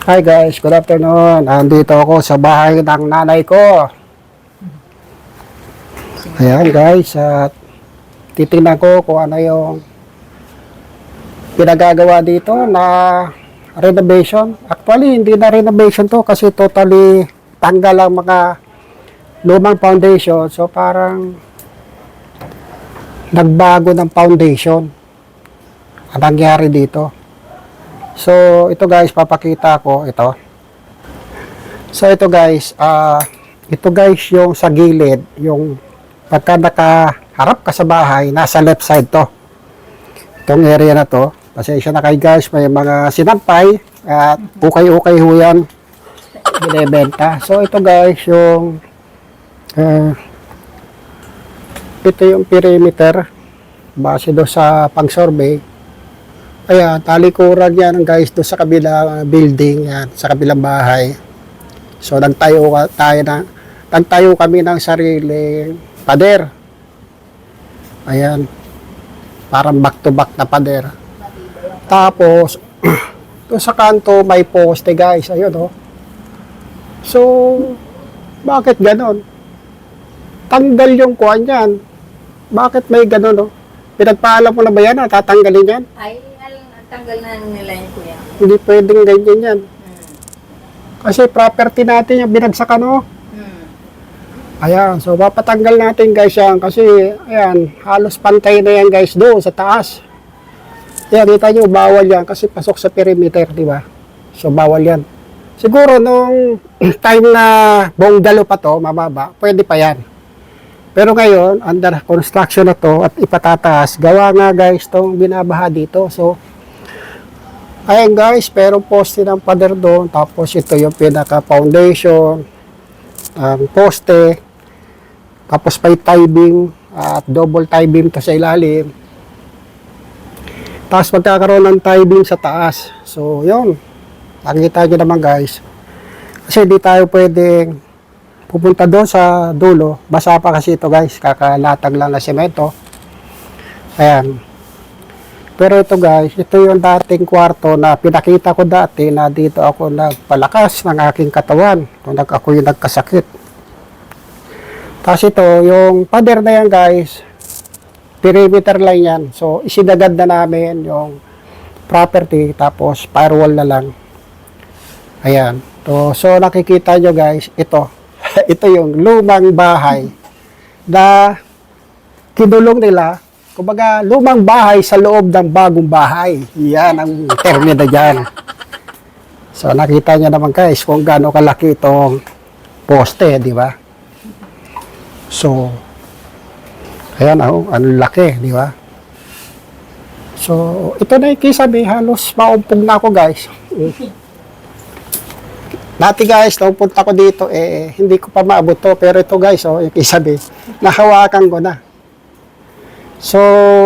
Hi guys, good afternoon. Andito ako sa bahay ng nanay ko. Ayan guys, at titingnan ko kung ano yung pinagagawa dito na renovation. Actually, hindi na renovation to kasi totally tanggal ang mga lumang foundation. So parang nagbago ng foundation ang nangyari dito. So, ito guys, papakita ko ito. So, ito guys, ah ito guys yung sa gilid, yung pagka nakaharap ka sa bahay, nasa left side to. Itong area na to. Pasensya na kayo guys, may mga sinampay at ukay-ukay ho yan binibenta. So, ito guys, yung ah, ito yung perimeter base do sa pang-survey. Ayan, talikuran yan guys doon sa kabilang building, yan, sa kabilang bahay. So nagtayo tayo na nagtayo kami ng sariling pader. Ayan. Parang back to back na pader. Tapos doon sa kanto may poste guys, ayun oh. So bakit ganon? Tanggal yung kuan yan. Bakit may ganon oh? Pinagpaalam mo na ba yan? Tatanggalin yan? Ay, tanggal na nila yun, kuya. Hindi pwedeng ganyan yan. Hmm. Kasi property natin yung binagsakan, oh. Hmm. Ayan, so papatanggal natin guys yan kasi, ayan, halos pantay na yan guys doon sa taas. Ayan, kita nyo, bawal yan kasi pasok sa perimeter, di ba? So, bawal yan. Siguro nung time na bungalow pa to, mababa, pwede pa yan. Pero ngayon, under construction na to at ipatataas, gawa nga guys tong binabaha dito. So, ayan guys, pero poste ng pader doon. Tapos ito yung pinaka-foundation, ang poste, tapos may tie beam at double tie beam to sa ilalim. Tapos magkakaroon ng tie beam sa taas. So, yun. Nakikita nyo naman guys. Kasi di tayo pwedeng pupunta doon sa dulo. Basa pa kasi ito guys. Kakalatag lang na semento. Ayan. Pero ito guys, ito yung dating kwarto na pinakita ko dati na dito ako nagpalakas ng aking katawan nung ako yung nagkasakit. Tapos ito, yung pader na yan guys, perimeter lang yan. So, isinagad na namin yung property tapos firewall na lang. Ayan. So, so nakikita nyo guys, ito. ito yung lumang bahay na kinulong nila Kumbaga, lumang bahay sa loob ng bagong bahay. Yan ang termino dyan. So, nakita niyo naman guys kung gaano kalaki itong poste, di ba? So, ayan oh, ang laki, di ba? So, ito na yung kisabi, halos maumpog na ako guys. Dati guys, nung punta ko dito, eh, hindi ko pa maabot to. Pero ito guys, oh, yung kisabi, nahawakan ko na. So,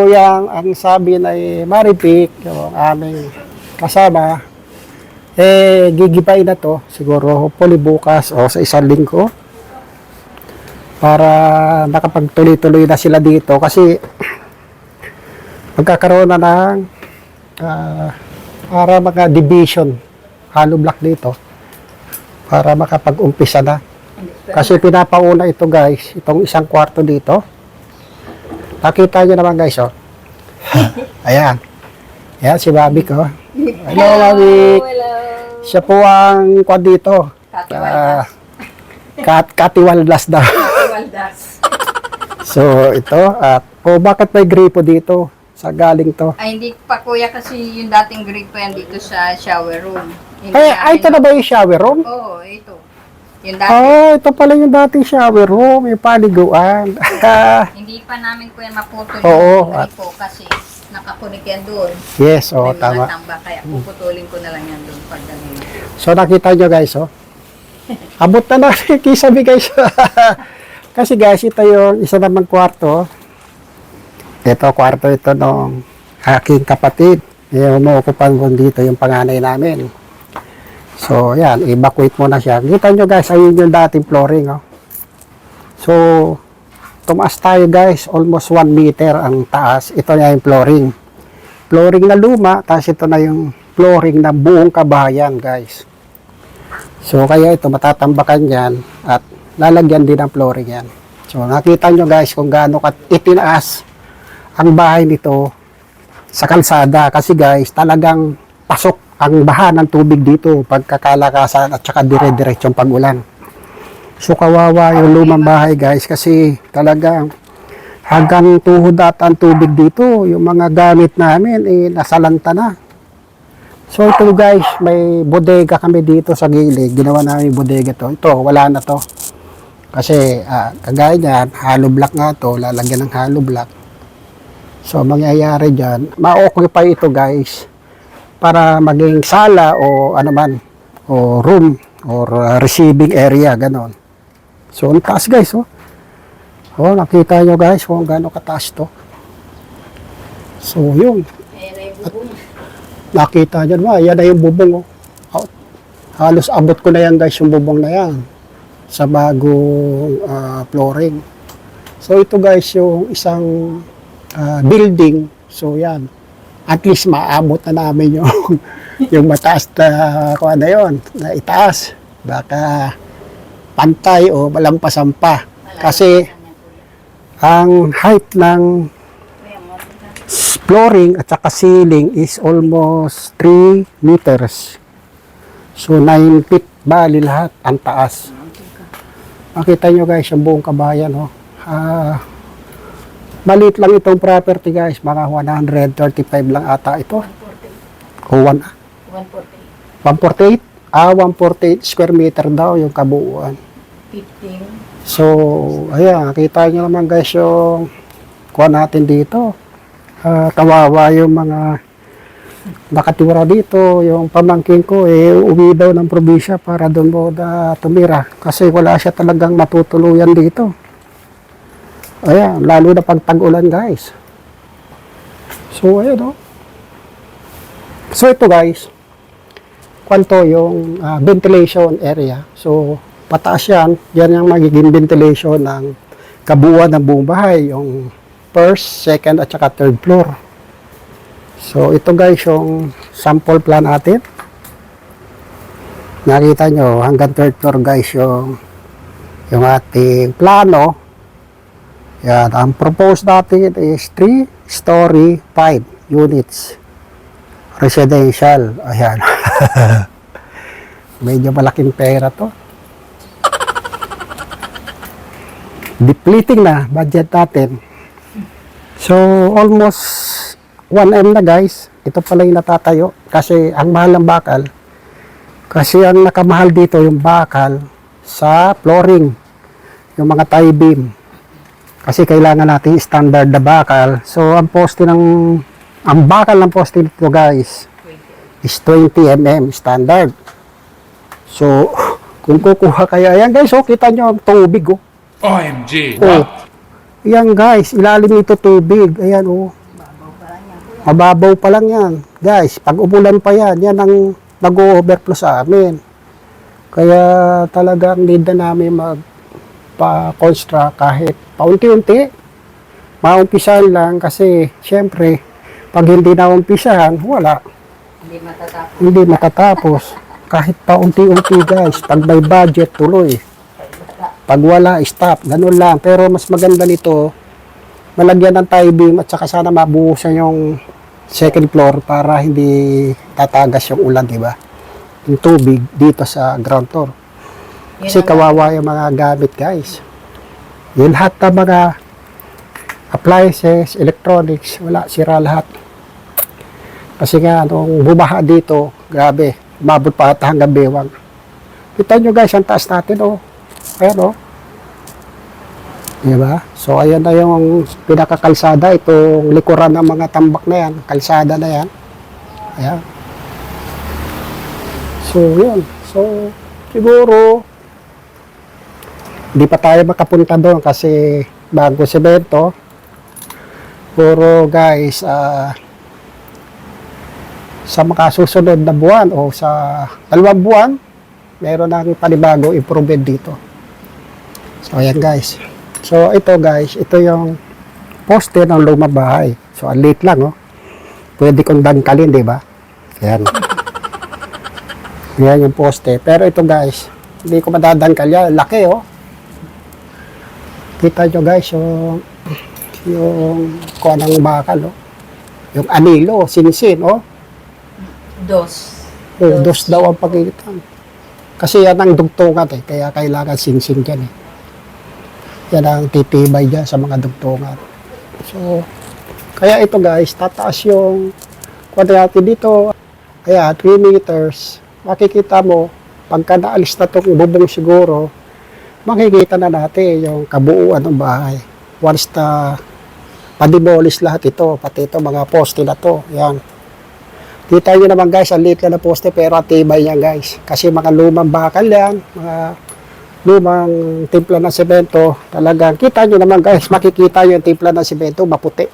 yang ang sabi na eh, Maripik, yung aming kasama, eh, gigipay na to, siguro, hopefully bukas o sa isang linggo, para nakapagtuloy-tuloy na sila dito kasi magkakaroon na ng ah, para mga division, hollow block dito, para makapag-umpisa na. Kasi pinapauna ito guys, itong isang kwarto dito, Nakita nyo naman guys, oh. Ayan. Ayan si Bobby ko. Hello, Bobby. Hello. Siya po ang kwan dito. Katiwaldas. kat katiwaldas daw. Katiwaldas. so, ito. At, oh, bakit may gripo dito? Sa galing to. Ay, hindi pa kuya kasi yung dating gripo yan dito sa shower room. Hindi Ay, ay, ito na ba yung shower room? Oo, ito. Yung dati, Ah, ito pala yung dating shower room. Yung paliguan. hindi pa namin kuya maputol Oo, yung gripo kasi nakakunik yan doon. yes, oh, May mga tama. tamba, kaya puputulin ko na lang yan doon pag ganun. So nakita nyo guys, oh. Abot na natin kisabi guys. Kasi guys, ito yung isa namang kwarto. Ito, kwarto ito ng aking kapatid. Yung umuukupan ko dito yung panganay namin. So, yan, evacuate mo na siya. Kita nyo guys, ayun yung dating flooring, oh. So, tumaas tayo guys, almost 1 meter ang taas. Ito na yung flooring. Flooring na luma, tapos ito na yung flooring ng buong kabahayan guys. So kaya ito matatambakan yan at lalagyan din ng flooring yan. So nakita nyo guys kung gaano kat itinaas ang bahay nito sa kalsada kasi guys talagang pasok ang baha ng tubig dito pagkakalakasan at saka dire-diretsong pag-ulan. So kawawa yung lumang bahay guys kasi talagang hanggang tuhod ata ang tubig dito. Yung mga gamit namin eh nasalanta na. So ito guys, may bodega kami dito sa gilid. Ginawa namin yung bodega to. Ito, wala na to. Kasi ah, kagaya niyan, hollow block nga to, lalagyan ng hollow block. So mangyayari dyan, ma-occupy ito guys para maging sala o ano man, o room or ah, receiving area, ganon. So ang taas guys, oh. Oh, nakita nyo guys kung gaano kataas to. So yun, bubong. nakita nyo naman, yan na yung bubong. Oh. Out. Halos abot ko na yan guys, yung bubong na yan sa bagong ah, flooring. So ito guys, yung isang ah, building. So yan, at least maabot na namin yung yung mataas na kuha na yon na itaas. Baka pantay o malampasan pa. Kasi ang height ng flooring at saka ceiling is almost 3 meters. So 9 feet bali lahat ang taas. Makita nyo guys yung buong kabayan. Oh. Ah, maliit lang itong property guys. Mga 135 lang ata ito. O 1, 148. 148? Ah, 148 square meter daw yung kabuuan. 15. So, ayan, nakita nyo naman guys yung kuha natin dito. Ah, kawawa yung mga nakatira dito. Yung pamangkin ko, eh, uwi daw ng probinsya para doon mo na tumira. Kasi wala siya talagang matutuluyan dito. Ayan, lalo na pag tag-ulan guys. So, ayan o. So, ito guys, kwanto yung ah, ventilation area. So, pataas yan. Yan yung magiging ventilation ng kabuuan ng buong bahay. Yung first, second, at saka third floor. So, ito guys yung sample plan natin. Nakita nyo, hanggang third floor guys yung yung ating plano. Yan, ang proposed natin is 3 story 5 units residential. Ayan. Medyo malaking pera to. Depleting na budget natin. So, almost 1M na guys. Ito pala yung natatayo. Kasi ang mahal ng bakal. Kasi ang nakamahal dito yung bakal sa flooring. Yung mga tie beam. Kasi kailangan natin standard na bakal. So, ang poste ng ang bakal ng poste nito guys is 20 mm standard. So, kung kukuha kaya, ayan guys, oh, kita nyo ang tubig, oh. OMG. Oh. Ayan guys, ilalim nito tubig. Ayan, oh. Mababaw pa lang yan. Guys, pag umulan pa yan, yan ang nag-overflow sa amin. Kaya talagang need na namin magpa-construct kahit paunti-unti. Maumpisahan lang kasi, syempre, pag hindi na umpisahan, wala Hindi matatapos. hindi matatapos. Kahit paunti-unti guys, pag may budget, tuloy. Pag wala, stop. Ganun lang. Pero mas maganda nito, malagyan ng tie beam at saka sana mabuhusan yung second floor para hindi tatagas yung ulan, di ba? Yung tubig dito sa ground floor. Kasi kawawa yung mga gamit, guys. Yung lahat ng mga appliances, electronics, wala, sira lahat. Kasi nga, nung bumaha dito, grabe, umabot pa ata hanggang bewang. Kita nyo guys, ang taas natin, oh. Ayan, oh. Diba? So, ayan na yung pinakakalsada, itong likuran ng mga tambak na yan, kalsada na yan. Ayan. So, yun. So, siguro, hindi pa tayo makapunta doon kasi bago semento. Puro guys, ah, sa makasusunod na buwan o sa dalawang buwan, meron ng panibago improvement dito. So, ayan guys. So, ito guys, ito yung poste ng lumang bahay. So, ang liit lang, oh. Pwede kong dangkalin, di ba? Ayan. Yan yung poste. Pero ito guys, hindi ko madadangkal yan. Laki oh. Kita nyo guys yung yung kuha ng bakal oh. Yung anilo, sinsin oh. Dos. Oh, dos daw ang pagitan. Kasi yan ang dugtungan eh. Kaya kailangan sinsin dyan eh. Yan ang titibay dyan sa mga dugtungan. So, kaya ito guys, tataas yung kwadrate dito. Kaya 3 meters. Makikita mo, pagka naalis na itong bubong siguro, makikita na natin yung kabuuan ng bahay. Once na pademolish lahat ito, pati ito mga poste na to. Yan. Kita nyo naman guys, ang liit lang na poste pero ang tibay niya guys. Kasi mga lumang bakal yan, mga lumang timpla ng semento, talagang kita nyo naman guys, makikita nyo yung timpla ng semento, maputi.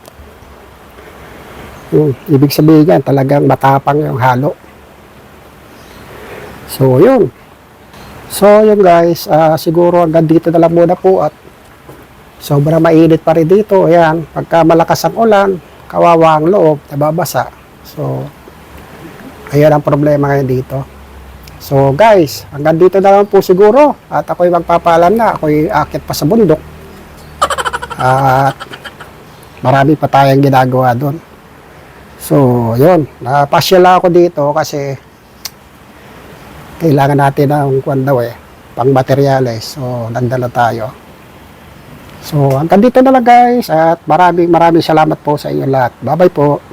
Yung, ibig sabihin yan, talagang matapang yung halo. So, yun. So, yun guys, ah, siguro hanggang dito na lang muna po at sobrang mainit pa rin dito. Ayan, pagka malakas ang ulan, kawawa ang loob, nababasa. So, ayan ang problema ngayon dito. So guys, hanggang dito na lang po siguro. At ako'y magpapaalam na. Ako'y akit pa sa bundok. At marami pa tayong ginagawa doon. So, yun. Napasyal ako dito kasi kailangan natin ng kwan daw eh. Pang materyales. So, nagdala tayo. So, hanggang dito na lang guys. At maraming maraming salamat po sa inyo lahat. Bye-bye po.